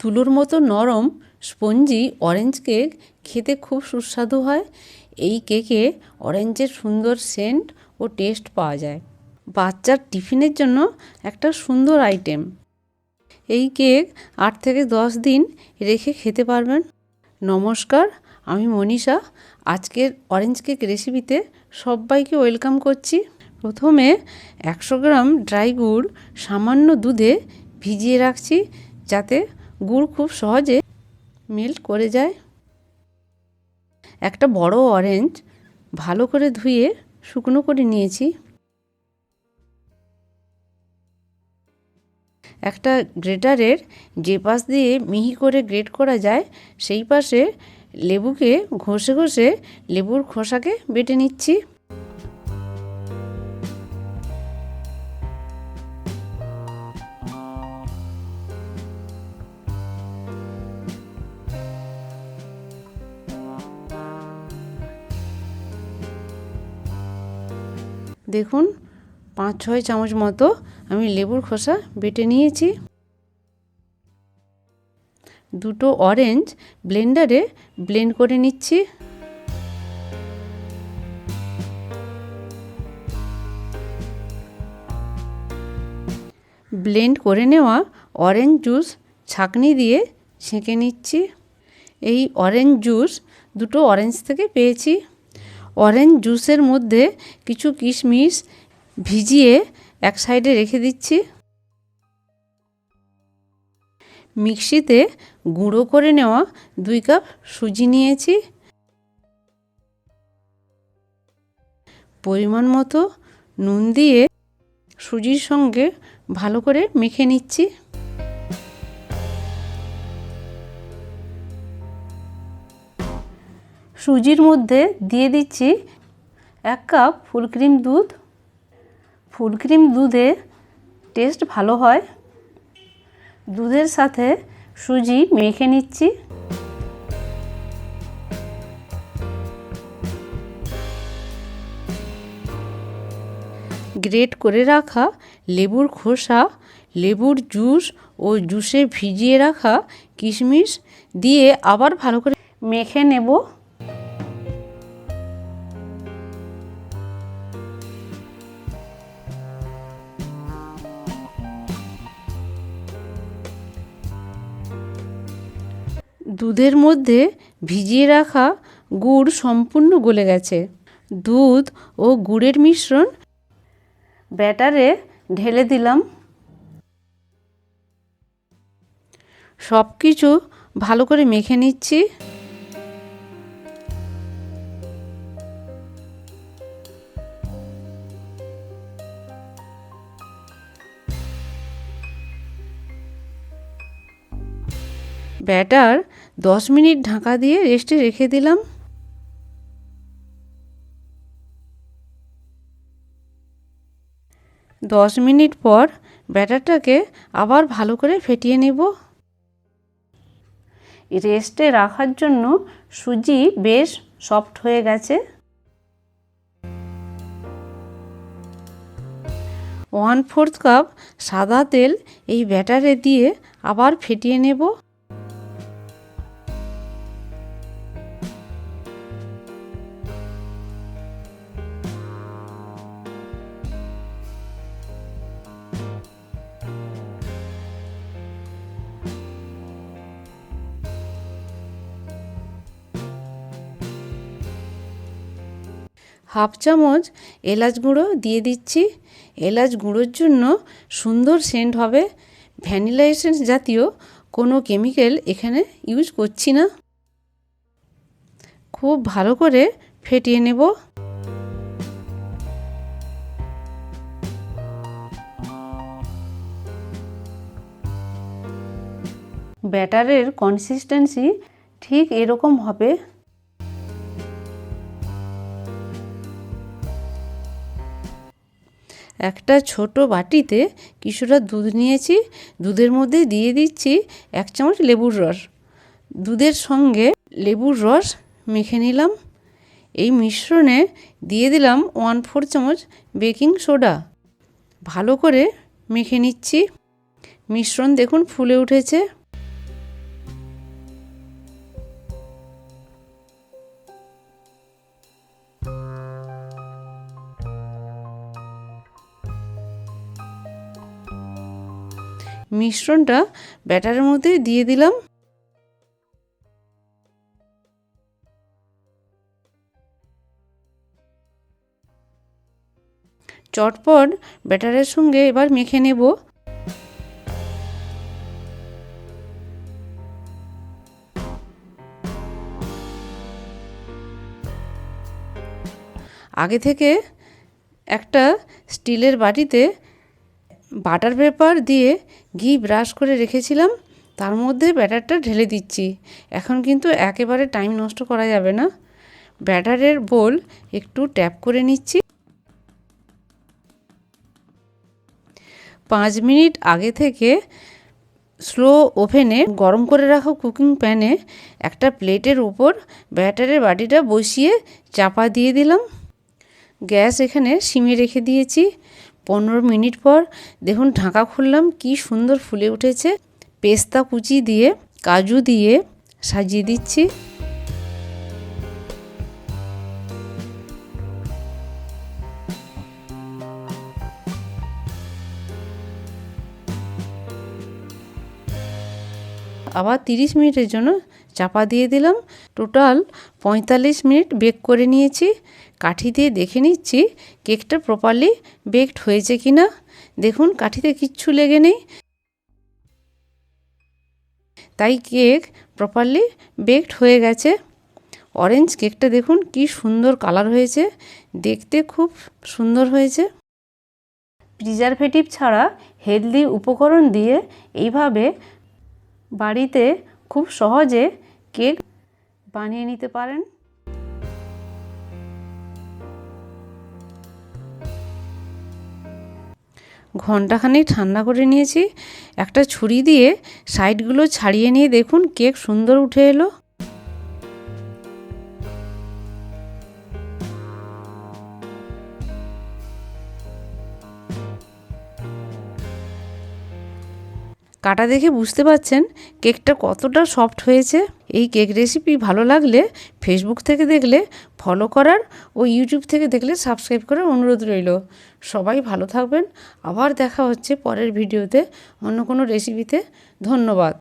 তুলোর মতো নরম স্পঞ্জি অরেঞ্জ কেক খেতে খুব সুস্বাদু হয়। এই কেকে অরেঞ্জের সুন্দর সেন্ট ও টেস্ট পাওয়া যায়। বাচ্চার টিফিনের জন্য একটা সুন্দর আইটেম এই কেক আট থেকে দশ দিন রেখে খেতে পারবেন। নমস্কার, আমি মনীষা। আজকের অরেঞ্জ কেক রেসিপিতে সবাইকে ওয়েলকাম করছি। প্রথমে একশো গ্রাম ড্রাই গুড় সামান্য দুধে ভিজিয়ে রাখছি যাতে গুড় খুব সহজে মেল্ট করে যায়। একটা বড় অরেঞ্জ ভালো করে ধুয়ে শুকনো করে নিয়েছি। একটা গ্রেটারের যে পাশ দিয়ে মিহি করে গ্রেট করা যায়, সেই পাশে লেবুকে ঘষে ঘষে লেবুর খোসাকে বেটে নিচ্ছি। দেখুন পাঁচ ছয় চামচ মতো আমি লেবুর খোসা বেটে নিয়েছি। দুটো অরেঞ্জ ব্লেন্ডারে ব্লেন্ড করে নিচ্ছি। ব্লেন্ড করে নেওয়া অরেঞ্জ জুস ছাঁকনি দিয়ে ছেঁকে নিচ্ছি। এই অরেঞ্জ জুস দুটো অরেঞ্জ থেকে পেয়েছি। অরেঞ্জ জুসের মধ্যে কিছু কিশমিশ ভিজিয়ে এক সাইডে রেখে দিচ্ছি। মিক্সিতে গুঁড়ো করে নেওয়া দুই কাপ সুজি নিয়েছি। পরিমাণ মতো নুন দিয়ে সুজির সঙ্গে ভালো করে মেখে নিচ্ছি। সুজির মধ্যে দিয়ে দিচ্ছি এক কাপ ফুল ক্রিম দুধ। ফুল ক্রিম দুধে টেস্ট ভালো হয়। দুধের সাথে সুজি মেখে নিচ্ছি। গ্রেট করে রাখা লেবুর খোসা, লেবুর জুস ও জুসে ভিজিয়ে রাখা কিশমিশ দিয়ে আবার ভালো করে মেখে নেব। দুধের মধ্যে ভিজিয়ে রাখা গুড় সম্পূর্ণ গলে গেছে। দুধ ও গুড়ের মিশ্রণ ব্যাটারে ঢেলে দিলাম। সব কিছু ভালো করে মেখে নিচ্ছি। ব্যাটার দশ মিনিট ঢাকা দিয়ে রেস্টে রেখে দিলাম। দশ মিনিট পর ব্যাটারটাকে আবার ভালো করে ফেটিয়ে নেব। রেস্টে রাখার জন্য সুজি বেশ সফট হয়ে গেছে। ওয়ান ফোর্থ কাপ সাদা তেল এই ব্যাটারে দিয়ে আবার ফেটিয়ে নেব। হাফ চামচ এলাচ গুঁড়ো দিয়ে দিচ্ছি। এলাচ গুঁড়োর জন্য সুন্দর সেন্ট হবে। ভ্যানিলা এসেন্স জাতীয় কোনো কেমিক্যাল এখানে ইউজ করছি না। খুব ভালো করে ফেটিয়ে নেব। ব্যাটারের কনসিস্টেন্সি ঠিক এরকম হবে। একটা ছোট বাটিতে কিছুটা দুধ নিয়েছি। দুধের মধ্যে দিয়ে দিচ্ছি এক চামচ লেবুর রস। দুধের সঙ্গে লেবুর রস মেখে নিলাম। এই মিশ্রণে দিয়ে দিলাম ওয়ান ফোর চামচ বেকিং সোডা। ভালো করে মেখে নিচ্ছি। মিশ্রণ দেখুন ফুলে উঠেছে। মিশ্রণটা ব্যাটারের মধ্যে দিয়ে দিলাম। চটপট ব্যাটারের সঙ্গে এবার মেখে নেব। আগে থেকে একটা স্টিলের বাটিতে বাটার পেপার দিয়ে ঘি ব্রাশ করে রেখেছিলাম, তার মধ্যে ব্যাটারটা ঢেলে দিচ্ছি। এখন কিন্তু একেবারে টাইম নষ্ট করা যাবে না। ব্যাটারের বোল একটু ট্যাপ করে নিচ্ছি। পাঁচ মিনিট আগে থেকে স্লো ওভেনে গরম করে রাখা কুকিং প্যানে একটা প্লেটের উপর ব্যাটারের বাটিটা বসিয়ে চাপা দিয়ে দিলাম। গ্যাস এখানে সিমে রেখে দিয়েছি। পনেরো মিনিট পর দেখুন ঢাকা খুললাম, কি সুন্দর ফুলে উঠেছে। পেস্তা কুচি দিয়ে, কাজু দিয়ে সাজিয়ে দিচ্ছি। আবার তিরিশ মিনিটের জন্য চাপা দিয়ে দিলাম। টোটাল পঁয়তাল্লিশ মিনিট বেক করে নিয়েছি। কাঠি দিয়ে দেখে নিচ্ছি কেকটা প্রপারলি বেকড হয়েছে কি না দেখুন, কাঠিতে কিচ্ছু লেগে নেই। তাই কেক প্রপারলি বেকড হয়ে গেছে। অরেঞ্জ কেকটা দেখুন, কি সুন্দর কালার হয়েছে। দেখতে খুব সুন্দর হয়েছে। প্রিজারভেটিভ ছাড়া হেলদি উপকরণ দিয়ে এইভাবে বাড়িতে খুব সহজে কেক বানিয়ে নিতে পারেন। ঘন্টাখানেক ঠান্ডা করে নিয়েছি। একটা ছুরি দিয়ে সাইডগুলো ছাড়িয়ে নিয়ে দেখুন কেক সুন্দর উঠে এলো। কাটা দেখে বুঝতে পারছেন কেকটা কতটা সফট হয়েছে। এই কেক রেসিপি ভালো লাগলে ফেসবুক থেকে দেখলে ফলো করার ও ইউটিউব থেকে দেখলে সাবস্ক্রাইব করার অনুরোধ রইল। সবাই ভালো থাকবেন। আবার দেখা হচ্ছে পরের ভিডিওতে অন্য কোনো রেসিপিতে ধন্যবাদ।